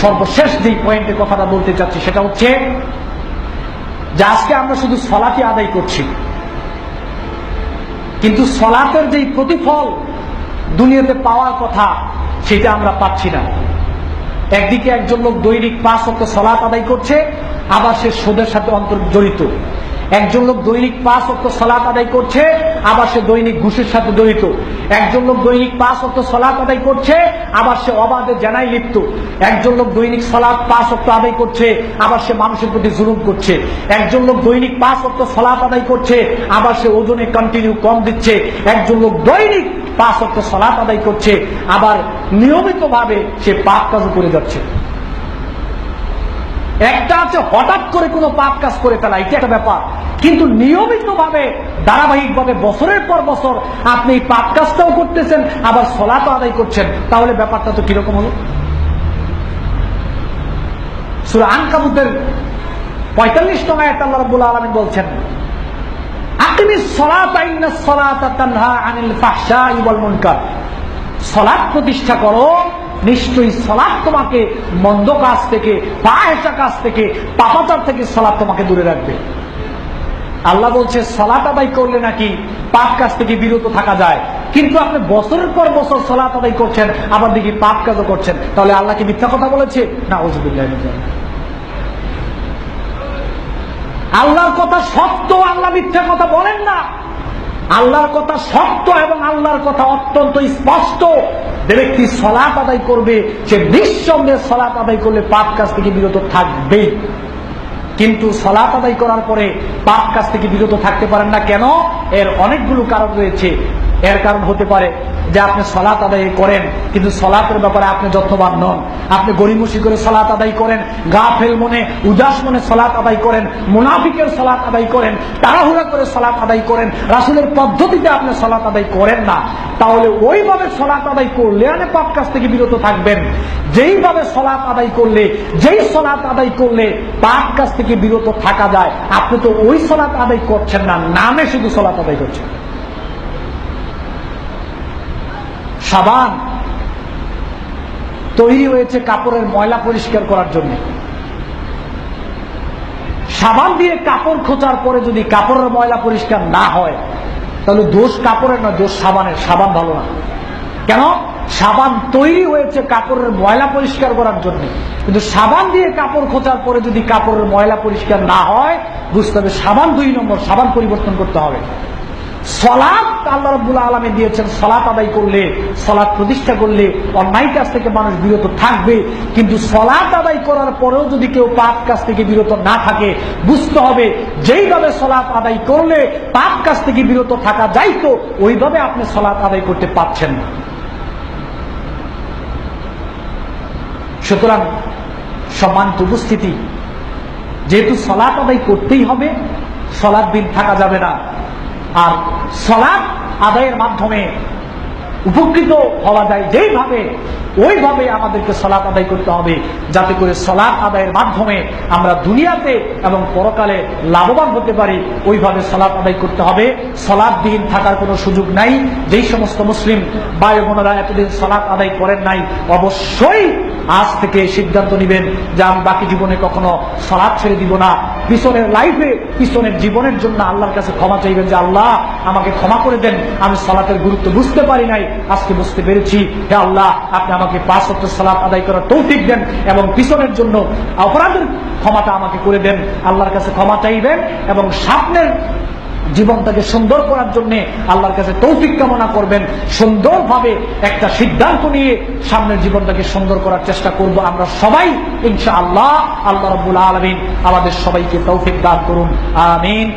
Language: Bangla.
সর্বশেষ যেই পয়েন্টে কথাটা বলতে চাচ্ছি, সেটা হচ্ছে যে আজকে আমরা শুধু সলাটি আদায় করছি। কিন্তু সলাতের যেই প্রতিফল দুনিয়াতে পাওয়ার কথা, সেটা আমরা পাচ্ছি না। একদিকে একজন লোক দৈনিক পাঁচ অক্ট সলাত আদায় করছে, আবার সে সুদের সাথে অন্তর জড়িত একজন লোক দৈনিক পাঁচ অক্ট সলাত আদায় করছে আবার সে দৈনিক ঘুষের সাথে জড়িত। একজন লোক দৈনিক পাঁচ অক্ট সলাত আদায় করছে, আবার সে অবাধে জানাই লিপ্ত। একজন লোক দৈনিক সলাৎ পাঁচ অক্ট আদায় করছে, আবার সে মানুষের প্রতি জুলুম করছে। একজন লোক দৈনিক পাঁচ অক্ট সলাত আদায় করছে, আবার সে ওজনে কন্টিনিউ কম দিচ্ছে। একজন লোক দৈনিক পাঁচ অক্ট সলাত আদায় করছে, আবার নিয়মিতভাবে সে পাপ কাজও করে যাচ্ছে। একটা আছে হঠাৎ করে কোনো পাপ কাজ করে ফেলা, এটা একটা ব্যাপার। কিন্তু নিয়মিত ভাবে ধারাবাহিক ভাবে বছরের পর বছর আপনি এই পাপ কাজটাও করতেছেন, আবার সলাত আদায় করছেন। তাহলে ব্যাপারটা তো কীরকম হলো? সুরা আনকাবুতের পঁয়তাল্লিশ টঙ্কা একটা আল্লাহ রাব্বুল আলমিন বলছেন, আকিমি সলাত আইন্না সলাত আনিল ফাহশাই ওয়াল মুনকার। সলাৎ প্রতিষ্ঠা করো নিশ্চয়ই সলাৎ তোমাকে মন্দ কাজ থেকে পাহেসা কাজ থেকে, পাপাচার থেকে সলাৎ তোমাকে দূরে রাখবে। আল্লাহ বলছে, সলাত আদায় করলে নাকি পাপ কাজ থেকে বিরত থাকা যায়। কিন্তু আপনি বছরের পর বছর সলাত আদায় করছেন, আবার দেখি পাপ কাজও করছেন। তাহলে আল্লাহ কি মিথ্যা কথা বলেছে? না ওজুবিল্লাহ আল্লাহর কথা সত্য, আল্লাহ মিথ্যা কথা বলেন না। আল্লাহর কথা সত্য এবং আল্লাহর কথা অত্যন্ত স্পষ্ট। যে ব্যক্তি সলাপ আদায় করবে, সে নিঃসন্দেহে সলাপ আদায় করলে পাপ কাজ থেকে বিরত থাকবে কিন্তু সলাপ আদায় করার পরে পাপ কাজ থেকে বিরত থাকতে পারেন না কেন? এর অনেকগুলো কারণ রয়েছে। এর কারণ হতে পারে যে আপনি সলাত আদায় করেন কিন্তু সলাতের ব্যাপারে আপনি যত্নবান নন আপনি গরিমসি করে সলাত আদায় করেন গা ফেল মনে উদাস মনে সলাত আদায় করেন মুনাফিকের সলাত আদায় করেন তাড়াহুড়া করে সলাত আদায় করেন রাসুলের পদ্ধতিতে আপনি সলাত আদায় করেন না তাহলে ওইভাবে সলাত আদায় করলে আনে পাপ কাছ থেকে বিরত থাকবেন যেইভাবে সলাত আদায় করলে যেই সলাত আদায় করলে পাপ কাছ থেকে বিরত থাকা যায় আপনি তো ওই সলাত আদায় করছেন না নামে শুধু সলাত আদায় করছেন সাবান। তৈরি হয়েছে কাপড়ের ময়লা পরিষ্কার করার জন্য। সাবান দিয়ে কাপড় খোঁচার পরে যদি কাপড়ের ময়লা পরিষ্কার না হয়, তাহলে দোষ কাপড়ের না, দোষ সাবানের। সাবান ভালো না। কেন? সাবান তৈরি হয়েছে কাপড়ের ময়লা পরিষ্কার করার জন্য। কিন্তু সাবান দিয়ে কাপড় খোঁচার পরে যদি কাপড়ের ময়লা পরিষ্কার না হয়, বুঝতে হবে সাবান দুই নম্বর, সাবান পরিবর্তন করতে হবে। সলাপ আল্লাহ রব্বুল আলমে দিয়েছেন সলাপ আদায় করলে সলাপ প্রতিষ্ঠা করলে অন্যায় থেকে মানুষ থাকবে। কিন্তু করার পরেও যদি কেউ না থাকে, বুঝতে হবে করলে পাপ থেকে বিরত থাকা ওইভাবে আপনি সলাপ আদায় করতে পারছেন না। সুতরাং সম্মানিত উপস্থিতি, যেহেতু সলাপ আদায় করতেই হবে সলাপ দিন থাকা যাবে না। আর সলাপ আদায়ের মাধ্যমে উপকৃত হওয়া যায়, যেইভাবে, ওইভাবে আমাদেরকে সলাপ আদায় করতে হবে, যাতে করে সলাপ আদায়ের মাধ্যমে আমরা দুনিয়াতে এবং পরকালে লাভবান হতে পারি, ওইভাবে সলাপ আদায় করতে হবে। সলাপ দিন থাকার কোনো সুযোগ নাই। যেই সমস্ত মুসলিম বায়ু বোনেরা এতদিন সলাপ আদায় করেন নাই, অবশ্যই আজ থেকে সিদ্ধান্ত নেবেন যে আমি বাকি জীবনে কখনো সলাপ ছেড়ে দিব না। পিছনের লাইফে পিছনের জীবনের জন্য আল্লাহর কাছে ক্ষমা চাইবেন যে আল্লাহ, আমাকে ক্ষমা করে দেন। আমি সালাতের গুরুত্ব বুঝতে পারি নাই। আজকে বুঝতে পেরেছি। হে আল্লাহ, আপনি আমাকে পাঁচ সত্য সালাত আদায় করার তৌফিক দেন এবং পিছনের জন্য অপরাধের ক্ষমাটা আমাকে করে দেন। আল্লাহর কাছে ক্ষমা চাইবেন এবং সামনের জীবনটাকে সুন্দর করার জন্য আল্লাহর কাছে তৌফিক কামনা করবেন। সুন্দরভাবে একটা সিদ্ধান্ত নিয়ে সামনের জীবনটাকে সুন্দর করার চেষ্টা করব আমরা সবাই ইনশা আল্লাহ আল্লাহ রবুল আলমিন আমাদের সবাইকে তৌফিক দান করুন। আমিন।